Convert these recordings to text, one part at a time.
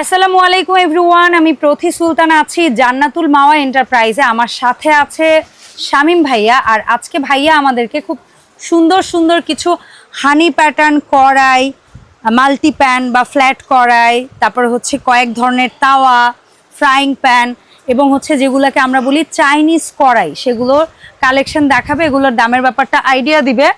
আসসালামু আলাইকুম এভরিওয়ান, আমি প্রথি সুলতান আছি জান্নাতুল মাওয়া এন্টারপ্রাইজে। আমার সাথে আছে শামিম ভাইয়া আর আজকে ভাইয়া আমাদেরকে খুব সুন্দর সুন্দর কিছু হানি প্যাটার্ন কড়াই, মাল্টি প্যান বা ফ্ল্যাট কড়াই, তারপর হচ্ছে কয়েক ধরনের তাওয়া, ফ্রাইং প্যান এবং হচ্ছে যেগুলোকে আমরা বলি চাইনিজ কড়াই। সেগুলোর কালেকশন দেখাবে, এগুলোর দামের ব্যাপারটা আইডিয়া দিবে।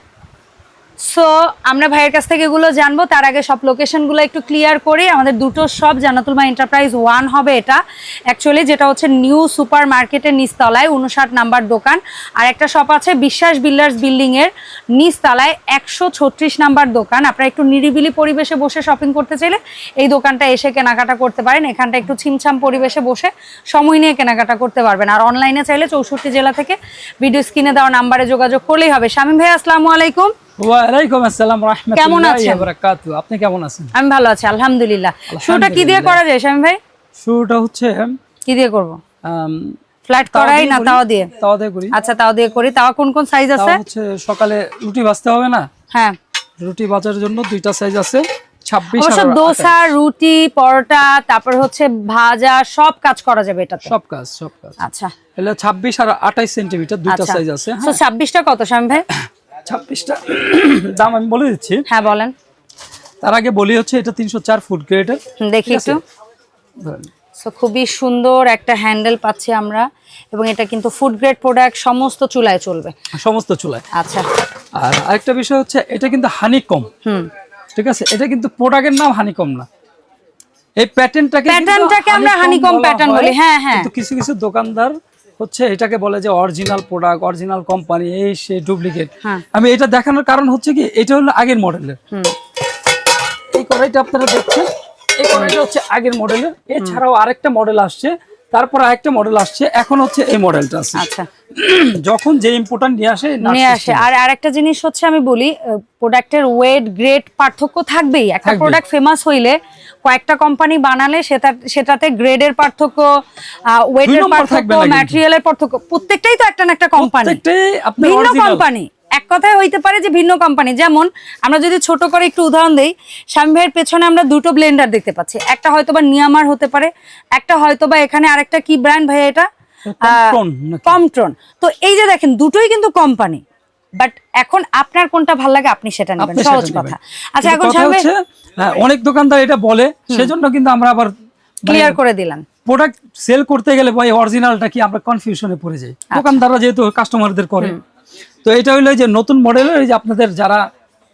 সো আমরা ভাইয়ের কাছ থেকে এগুলো জানব। তার আগে সব লোকেশনগুলো একটু ক্লিয়ার করি আমাদের দুটো সব জানাতুলমা এন্টারপ্রাইজ ওয়ান হবে এটা। অ্যাকচুয়ালি যেটা হচ্ছে নিউ সুপার মার্কেটের নিচতলায় উনষাট নাম্বার দোকান। আর একটা শপ আছে বিশ্বাস বিল্ডার্স বিল্ডিংয়ের নিচতলায়, একশো ছত্রিশ নাম্বার দোকান। আপনারা একটু নিরিবিলি পরিবেশে বসে শপিং করতে চাইলে এই দোকানটা এসে কেনাকাটা করতে পারেন। এখানটা একটু ছিমছাম পরিবেশে বসে সময় নিয়ে কেনাকাটা করতে পারবেন। আর অনলাইনে চাইলে চৌষট্টি জেলা থেকে ভিডিও স্ক্রিনে দেওয়া নাম্বারে যোগাযোগ করলেই হবে। শামীম ভাই, আসসালামু আলাইকুম। ওয়ালাইকুম আসসালাম রাহমাতুল্লাহি ওয়া আপনি কেমন আছেন? আমি ভালো আছি আলহামদুলিল্লাহ। কি দিয়ে করা যায় শামীম ভাই? হচ্ছে কি দিয়ে করব? আম, ফ্ল্যাট করাই না করি, দিয়ে? তাওয়া দিয়ে করি। আচ্ছা তাওয়া দিয়ে করি। তাওয়া কোন কোন সাইজ আছে? হচ্ছে সকালে রুটি ভাজতে হবে না? হ্যাঁ। রুটি ভাজার জন্য দুইটা সাইজ আছে অবশ্য দোসা রুটি পরোটা তারপর হচ্ছে ভাজা সব কাজ করা যাবে এটাতে? সব কাজ সব কাজ। আচ্ছা। ছাব্বিশ আর আঠাইশ সেন্টিমিটার দুইটা আচ্ছা। সাইজ আছে তো ছাব্বিশটা কত শামীম ভাই? ছাব্বিশটা। দাম আমি বলে দিচ্ছি। হ্যাঁ বলেন। তার আগে বলি হচ্ছে এটা তিনশো চার ফুট গ্রেডের দেখি একটু। সো খুবই সুন্দর একটা হ্যান্ডেল পাচ্ছি আমরা। এবং এটা কিন্তু ফুড গ্রেড প্রোডাক্ট সমস্ত চুলায় চলবে। সমস্ত চুলায়। আচ্ছা। আর আরেকটা বিষয় হচ্ছে এটা কিন্তু হানিকম। হুম। ঠিক আছে? এটা কিন্তু প্রোডাক্টের নাম হানিকম না। এই প্যাটার্নটাকে প্যাটার্নটাকে আমরা honeycomb pattern বলি, হ্যাঁ, হ্যাঁ। কিন্তু কিছু কিছু দোকানদার হচ্ছে এটাকে বলে যে অরিজিনাল প্রোডাক্ট অরিজিনাল কোম্পানি এই সে ডুপ্লিকেট হ্যাঁ। আমি এটা দেখানোর কারণ হচ্ছে কি এটা হলো আগের মডেলের এই কড়াইটা আপনারা দেখছেন এই কড়াইটা হচ্ছে আগের মডেলের এছাড়াও আরেকটা মডেল আসছে তারপর আরেকটা মডেল আসছে। এখন হচ্ছে এই মডেলটা আছে আচ্ছা। যখন যে ইম্পোর্টান্ট নিয়ে আসে নিয়ে আসে। আর আরেকটা জিনিস হচ্ছে আমি বলি প্রোডাক্টের ওয়েট গ্রেড পার্থক্য থাকবেই। একটা প্রোডাক্ট ফেমাস হইলে কয়েকটা কোম্পানি বানালে সেটা সেটাতে গ্রেডের পার্থক্য ওয়েটের পার্থক্য। ম্যাটেরিয়ালের পার্থক্য প্রত্যেকটাই তো একটা না একটা কোম্পানি ভিন্ন কোম্পানি এক কথায় হইতে পারে যে ভিন্ন কোম্পানি যেমন আমরা যদি ছোট করে একটু উদাহরণ দিই স্বামী ভাইয়ের পেছনে আমরা দুটো ব্লেন্ডার দেখতে পাচ্ছি। একটা হয়তোবা নিয়ামার হতে পারে একটা হয়তোবা এখানে আরেকটা কি ব্র্যান্ড ভাইয়া এটা? কমট্রন? তো এই যে দেখেন দুটোই কিন্তু কোম্পানি বাট এখন আপনার কোনটা ভালো লাগে আপনি সেটা নেবেন সহজ কথা। আচ্ছা এখন হ্যাঁ, অনেক দোকানদার এটা বলে সেজন্য কিন্তু আমরা আবার ক্লিয়ার করে দিলাম। প্রোডাক্ট সেল করতে গেলে ভাই অরিজিনালটা কি আমরা কনফিউশনে পড়ে যাই। আচ্ছা। দোকানদাররা যেহেতু কাস্টমারদের করে তো এটা হইল যে নতুন মডেলের এই যে আপনাদের যারা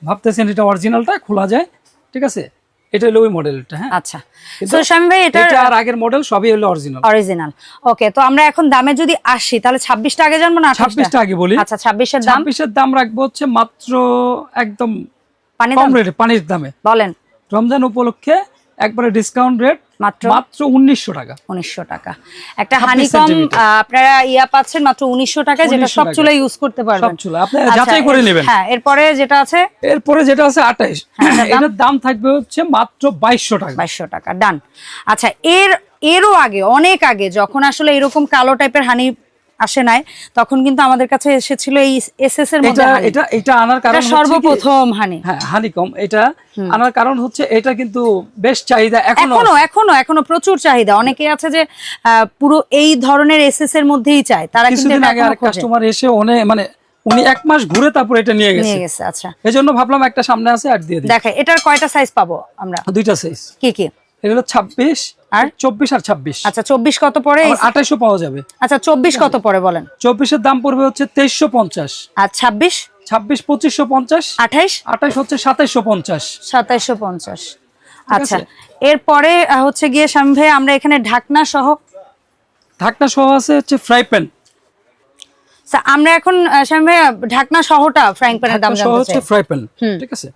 ভাবতেছেন এটা অরিজিনালটা খোলা যায় ঠিক আছে? এটা হলো ওই মডেলটা হ্যাঁ? আচ্ছা। তো স্বামী ভাই এটা আর আগের মডেল সবই হলো অরিজিনাল অরিজিনাল ওকে তো আমরা এখন দামে যদি আসি তাহলে ছাব্বিশটা আগে জানব না ছাব্বিশটা আগে বলি। আচ্ছা ছাব্বিশের দাম? ছাব্বিশের দাম রাখব হচ্ছে মাত্র একদম পানি কম দাম পানির দামে। বলেন। রমজান উপলক্ষে একবারে ডিসকাউন্ট রেট মাত্র? মাত্র উনিশশো টাকা। উনিশশো টাকা। একটা হানিকম আপনারা ইয়া পাচ্ছেন মাত্র উনিশশো টাকায় যেটা সব। চুলা ইউজ করতে পারবেন। সব চুলা আপনি আচ্ছা, যাচাই করে নেবেন। হ্যাঁ এরপরে যেটা আছে? এরপরে যেটা আছে আঠাইশ। হ্যাঁ, এটার দাম? থাকবে হচ্ছে মাত্র বাইশশো টাকা। বাইশশো টাকা ডান আচ্ছা এর এরও আগে অনেক আগে যখন আসলে এরকম কালো টাইপের হানি আসে নাই তখন কিন্তু আমাদের কাছে এসেছিল এই এস এস এর মধ্যে এটা এটা আনার কারণ সর্বপ্রথম হানি। হ্যাঁ হানিকম। এটা আনার কারণ হচ্ছে এটা কিন্তু বেশ চাহিদা এখনও এখনও এখনও প্রচুর চাহিদা। অনেকে আছে যে পুরো এই ধরনের এস এস এর মধ্যেই চায়। তারা কিন্তু আগে খোঁজে। কাস্টমার এসে অনেক মানে উনি এক মাস ঘুরে তারপর এটা নিয়ে গেছে। নিয়ে গেছে আচ্ছা। এই জন্য ভাবলাম একটা সামনে আছে আর দিয়ে দিই। দেখে এটার কয়টা সাইজ পাবো আমরা? দুইটা সাইজ কি কি? এটা হলো ছাব্বিশ আর? আর চব্বিশ আর ছাব্বিশ। আচ্ছা চব্বিশ কত পড়ে? আঠাইশো পাওয়া যাবে। আচ্ছা চব্বিশ কত পড়ে বলেন? চব্বিশের দাম পড়বে হচ্ছে তেইশশো পঞ্চাশ। আর ছাব্বিশ? ছাব্বিশ পঁচিশশো পঞ্চাশ আঠাইশ? আঠাইশ হচ্ছে সাতাইশশো পঞ্চাশ। সাতাইশশো পঞ্চাশ। আচ্ছা এরপরে হচ্ছে গিয়ে স্বামী ভাই আমরা এখানে ঢাকনা সহ ঢাকনা সহ আছে হচ্ছে ফ্রাই প্যান আচ্ছা, আমরা এখন স্বামী ভাই ঢাকনা সহটা ফ্রাইং প্যানের দাম জানতে হচ্ছে চাই। ফ্রাই প্যান ঠিক আছে?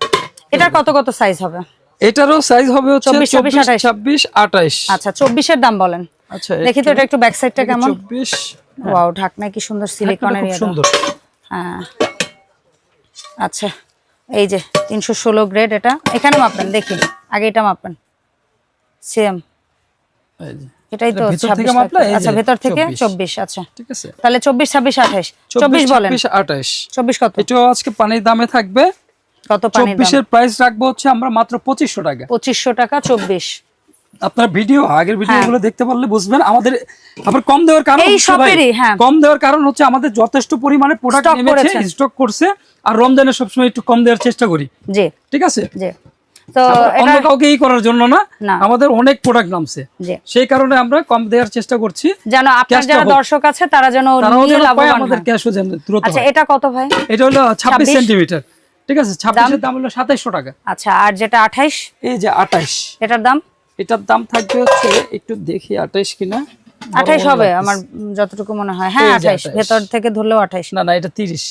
এটার কত কত সাইজ হবে? এটারও সাইজ হবে হচ্ছে 24, 26, 28 ছাব্বিশ আঠাইশ। আচ্ছা চব্বিশের দাম বলেন। আচ্ছা দেখি তো এটা একটু ব্যাক সাইডটা কেমন? চব্বিশ ওয়াও ঢাকনা কি সুন্দর সিলিকনের খুব সুন্দর। হ্যাঁ। আচ্ছা এই যে তিনশো ষোলো গ্রেড এটা। এখানে মাপবেন দেখি আগে এটা মাপবেন। সেম এই যে, এটাই তো এটা ভিতর থেকে 26 আচ্ছা ভেতর থেকে 24 চব্বিশ আচ্ছা। ঠিক আছে। তাহলে চব্বিশ ছাব্বিশ আঠাশ চব্বিশ বলেন। ছাব্বিশ আঠাইশ। চব্বিশ কত? এটাও আজকে পানির দামে থাকবে। কত পানির চব্বিশের প্রাইস রাখব হচ্ছে আমরা মাত্র টাকা। টাকা চব্বিশ। আপনার ভিডিও আগের ভিডিওগুলো দেখতে পারলে বুঝবেন। আমাদের আবার কম দেওয়ার কারণ হ্যাঁ। হ্যাঁ। কম দেওয়ার কারণ হচ্ছে আমাদের যথেষ্ট পরিমাণে প্রোডাক্ট নেমেছে স্টক করছে আর রমজানে সবসময় একটু কম দেওয়ার চেষ্টা করি। জি। ঠিক আছে? জি। তো অন্য কাউকে ই করার জন্য না। আমাদের অনেক প্রোডাক্ট নামছে। সেই কারণে আমরা কম দেওয়ার চেষ্টা করছি। যেন আপনার যারা দর্শক আছে তারা যেন আমাদের ক্যাশও দ্রুত আচ্ছা এটা কত ভাই? এটা হলো ছাব্বিশ 26 সেন্টিমিটার ঠিক আছে ছাব্বিশের দাম? হলো সাতাইশশো টাকা। আচ্ছা আর যেটা আঠাইশ? এই যে আঠাইশ। এটার দাম? এটার দাম থাকবে হচ্ছে একটু দেখি আঠাইশ কিনা। আঠাইশ হবে আমার যতটুকু মনে হয়। হ্যাঁ আঠাইশ। 28 ভেতর থেকে ধরলেও আঠাইশ। না না এটা তিরিশ।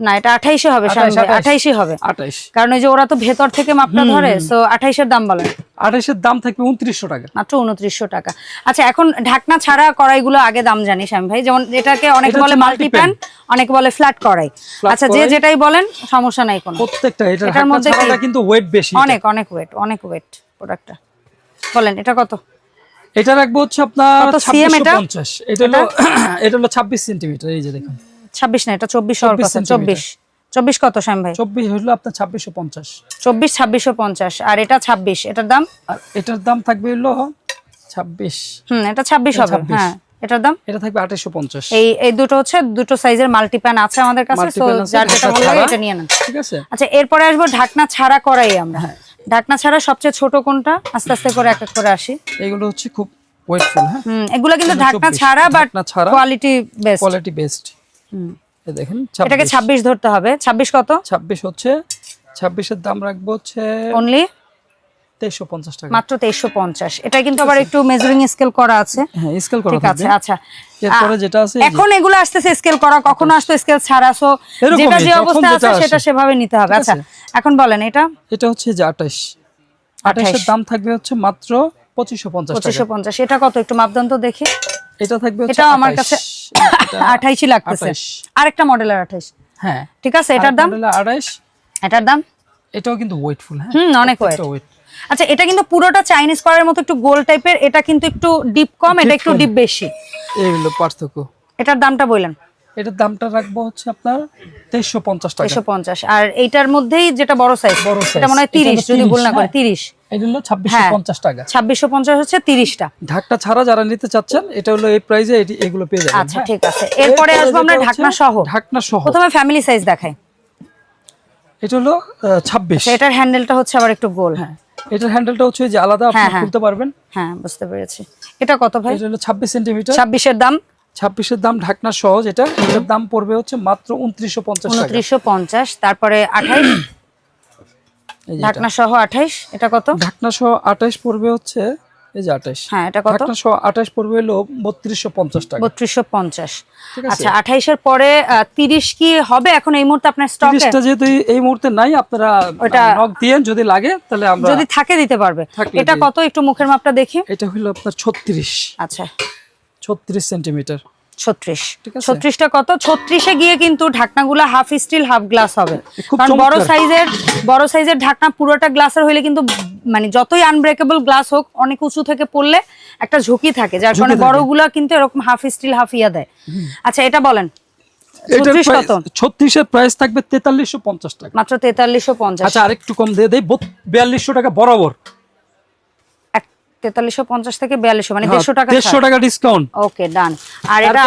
না এটা আঠাইশে হবে স্বামী ভাই, 28 আঠাইশই হবে। আঠাইশ। কারণ ওই যে ওরা তো ভেতর থেকে মাপটা ধরে তো আঠাইশের দাম বলেন। আঠাইশের দাম থাকবে উনত্রিশশো টাকা। মাত্র উনত্রিশশো টাকা। আচ্ছা এখন ঢাকনা ছাড়া কড়াইগুলো আগে দাম জানি শ্যাম ভাই যেমন এটাকে অনেক বলে মাল্টি। প্যান অনেক বলে ফ্ল্যাট কড়াই। আচ্ছা যে যেটাই বলেন সমস্যা নাই কোনো। প্রত্যেকটা এটা এটার মধ্যে? কিন্তু ওয়েট বেশি অনেক অনেক ওয়েট অনেক ওয়েট প্রোডাক্টটা বলেন এটা কত? এটা রাখব হচ্ছে আপনার কত? এটা? ছাব্বিশশো পঞ্চাশ। এটা হলো এটা? হলো ছাব্বিশ সেন্টিমিটার এই যে দেখুন। ছাব্বিশ না এটা চব্বিশ হওয়ার 24 কথা সেন্টিমিটার। চব্বিশ। চব্বিশ কত শ্যাম ভাই? চব্বিশ হলো আপনার ছাব্বিশশো পঞ্চাশ। চব্বিশ ছাব্বিশশো পঞ্চাশ। আর এটা ছাব্বিশ এটার দাম? আর এটার দাম থাকবে হলো ছাব্বিশ। হুম এটা ছাব্বিশ হবে হ্যাঁ। এটার দাম? এটা থাকবে আঠাশশো পঞ্চাশ। এই এই দুটো হচ্ছে দুটো সাইজের মাল্টি প্যান আছে আমাদের কাছে যার যেটা ভালো লাগে। এটা নিয়ে নেন। ঠিক আছে? আচ্ছা এরপরে আসব ঢাকনা ছাড়া করাই আমরা। হ্যাঁ। ঢাকনা ছাড়া সবচেয়ে ছোট কোনটা? আস্তে আস্তে করে এক এক করে আসি। এগুলো হচ্ছে খুব ওয়েটফুল হ্যাঁ? এগুলো কিন্তু ঢাকনা ছাড়া but. Quality best. Quality best. দেখেন এটাকে ছাব্বিশ। ধরতে হবে। ছাব্বিশ কত? ছাব্বিশ হচ্ছে ছাব্বিশের দাম রাখব হচ্ছে অনলি তেইশশো পঞ্চাশ টাকা। মাত্র তেইশশো পঞ্চাশ। এটা কিন্তু আবার একটু মেজারিং স্কেল করা আছে। হ্যাঁ স্কেল করা ঠিক আছে আচ্ছা। এরপরে যেটা আছে এখন এগুলো আসতেছে স্কেল করা কখনো আসতো স্কেল ছাড়া সো যেটা যে অবস্থা আছে সেটা সেভাবে নিতে হবে। আচ্ছা এখন বলেন এটা। এটা হচ্ছে যে আঠাশ। আঠাশের দাম থাকবে হচ্ছে মাত্র পঁচিশশো পঞ্চাশ টাকা। পঁচিশশো পঞ্চাশ। এটা কত? একটু মাপদান দেখি। এটা থাকবে হচ্ছে এটাও আমার কাছে এটা আঠাইশই লাগতেছে। আরেকটা মডেলের আঠাইশ। হ্যাঁ। ঠিক আছে এটার দাম? আঠাইশ। এটার দাম? এটাও কিন্তু ওয়েটফুল হ্যাঁ। অনেক ওয়েট আচ্ছা এটা কিন্তু পুরোটা চাইনিজ করার মতো একটু গোল টাইপের এটা কিন্তু একটু ডিপ কম এটা একটু ডিপ বেশি। এই হলো পার্থক্য। এটার দামটা বললেন? এটার দামটা রাখব হচ্ছে আপনার 350 টাকা। 350 আর এটার মধ্যেই যেটা বড় সাইজ বড় সাইজ এটা মনে হয় 30 যদি ভুল না করে 30 হ্যাঁ। এটা হলো হ্যাঁ। টাকা। ছাব্বিশশো পঞ্চাশ হচ্ছে তিরিশটা। ঢাকটা ছাড়া যারা নিতে চাচ্ছেন এটা হলো এই এগুলো পেয়ে যাবেন আচ্ছা হ্যাঁ। ঠিক আছে। এরপরে আসব আমরা ঢাকনা সহ। ঢাকনা সহ। প্রথমে ফ্যামিলি সাইজ দেখাই। এটা হলো ছাব্বিশ। আচ্ছা, এটার হ্যান্ডেলটা হচ্ছে আবার একটু গোল। হ্যাঁ এটার হ্যান্ডেলটা হচ্ছে যে আলাদা আপনি হ্যাঁ। খুলতে পারবেন। হ্যাঁ বুঝতে পেরেছি। এটা কত ভাই? এটা হলো ছাব্বিশ সেন্টিমিটার ছাব্বিশের দাম? ছাব্বিশের দাম ঢাকনা সহ যেটা এটার দাম পড়বে হচ্ছে মাত্র উনত্রিশশো পঞ্চাশ টাকা। উনত্রিশশো পঞ্চাশ তারপরে আঠাইশ। এই যে এটা। ঢাকনা সহ আঠাইশ এটা কত? ঢাকনা সহ আঠাশ পড়বে হচ্ছে এই যে আঠাশ হ্যাঁ এটা কত? ঢাকনা সহ আঠাশ পড়বে হলো বত্রিশশো পঞ্চাশ টাকা। বত্রিশশো পঞ্চাশ। ঠিক আছে। আচ্ছা আঠাইশের পরে তিরিশ কি হবে? এখন এই মুহূর্তে আপনার স্টকে তিরিশটা যেহেতু এই- মুহূর্তে নাই আপনারা নক দিয়ে যদি লাগে তাহলে আমরা যদি থাকে দিতে পারবে। এটা কত? একটু মুখের মাপটা দেখি। এটা হলো আপনার ছত্রিশ। আচ্ছা। ছত্রিশ সেন্টিমিটার। ছত্রিশ। ছত্রিশটা কত? ছত্রিশে গিয়ে কিন্তু ঢাকনাগুলো হাফ স্টিল হাফ গ্লাস হবে। কারণ বড় সাইজের বড় সাইজের ঢাকনা পুরোটা গ্লাসের হইলে কিন্তু মানে যতই আনব্রেকেবল গ্লাস হোক অনেক উঁচু থেকে পড়লে একটা ঝুঁকি থাকে যার কারণে। বড়গুলা কিন্তু এরকম হাফ স্টিল হাফ ইয়া দেয়। আচ্ছা এটা বলেন। ছত্রিশের প্রাইস থাকবে তেতাল্লিশশো পঞ্চাশ টাকা। মাত্র তেতাল্লিশশো পঞ্চাশ। আচ্ছা আরেকটু কম দিয়ে দেয় বিয়াল্লিশশো টাকা বরাবর। তেতাল্লিশশো পঞ্চাশ থেকে বিয়াল্লিশশো মানে দেড়শো টাকা হ্যাঁ, দেড়শো টাকা ডিসকাউন্ট ওকে ডান আর এটা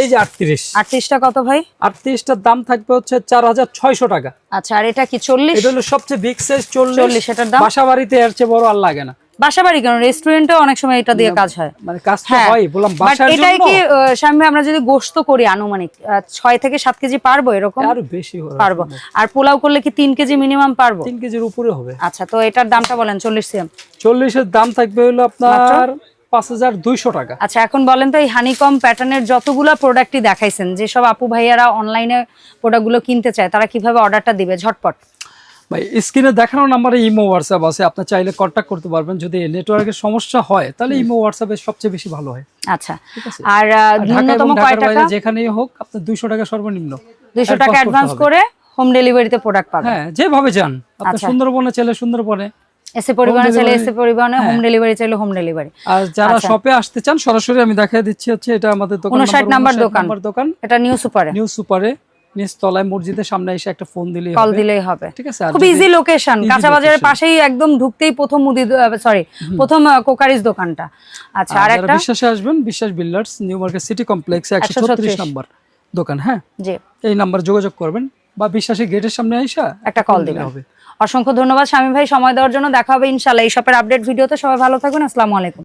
এই যে আটত্রিশ। আটত্রিশটা কত ভাই? আটত্রিশটার দাম থাকবে হচ্ছে চার হাজার ছয়শো টাকা। আচ্ছা আর এটা কি চল্লিশ? এটা হলো সবচেয়ে বিগ সাইজ চল্লিশ। 40 এটার দাম? বাসা বাড়িতে এর চেয়ে বড় আর লাগে না। বাসা বাড়ি কেন? রেস্টুরেন্টে অনেক সময় এটা দিয়ে কাজ হয়। মানে কাজ তো হ্যাঁ হয় বললাম বাট বাসার এটাই কি স্বামী আমরা যদি গোস্ত করি আনুমানিক ছয় থেকে সাত কেজি পারব এরকম? আরও বেশি হবে পারব। আর পোলাও করলে কি তিন কেজি মিনিমাম পারব? তিন কেজির উপরে হবে। আচ্ছা তো এটার দামটা বলেন চল্লিশ সিএম। চল্লিশের দাম থাকবে হলো আপনার পাঁচ হাজার দুইশো টাকা। আচ্ছা এখন বলেন তো এই হানিকম প্যাটার্নের যতগুলো প্রোডাক্টই দেখাইছেন যেসব আপু ভাইয়ারা অনলাইনে প্রোডাক্টগুলো কিনতে চায় তারা কীভাবে অর্ডারটা দিবে? ঝটপট। ভাই স্ক্রিনে দেখানো নাম্বারে ইমো হোয়াটসঅ্যাপ আছে। আপনি চাইলে কন্ট্যাক্ট করতে পারবেন। যদি নেটওয়ার্কের সমস্যা হয় তাহলে ইমো হোয়াটসঅ্যাপে সবচেয়ে বেশি ভালো হয়। আচ্ছা। আর ন্যূনতম কয় টাকা? যেখানেই হোক আপনার দুইশো টাকা সর্বনিম্ন। দুইশো টাকা অ্যাডভান্স করে হোম ডেলিভারিতে প্রোডাক্ট পাবেন। হ্যাঁ যেভাবে যান। আপনি আচ্ছা। সুন্দরবনে চাইলে সুন্দরবনে। এসে পরিবহনে চাইলে এসে পরিবহনে হোম ডেলিভারি চাইলে হোম ডেলিভারি আর যারা আচ্ছা। শপে আসতে চান সরাসরি আমি দেখাই দিচ্ছি হচ্ছে এটা আমাদের দোকান 59 নাম্বার দোকান। নাম্বার দোকান। এটা নিউ সুপারে নিউ সুপারে নিচতলায় মসজিদের সামনে এসে একটা ফোন দিলে কল দিলেই হবে। ঠিক আছে খুব ইজি লোকেশন কাঁচা বাজারের পাশেই একদম ঢুকতেই প্রথম মুদি সরি প্রথম কোকারিজ দোকানটা। আচ্ছা আর একটা বিশ্বাসে আসবেন বিশ্বাস বিল্ডার্স নিউ মার্কেট সিটি কমপ্লেক্সে একশো 136 ছত্রিশ। নম্বর দোকান হ্যাঁ? জি। এই নাম্বার যোগাযোগ করবেন বা বিশ্বাসী গেটের সামনে আইসা একটা কল দিলে হবে। অসংখ্য ধন্যবাদ স্বামী ভাই সময় দেওয়ার জন্য। দেখা হবে ইনশাল্লাহ এই শপের আপডেট ভিডিওতে। সবাই ভালো থাকবেন আসসালামু আলাইকুম।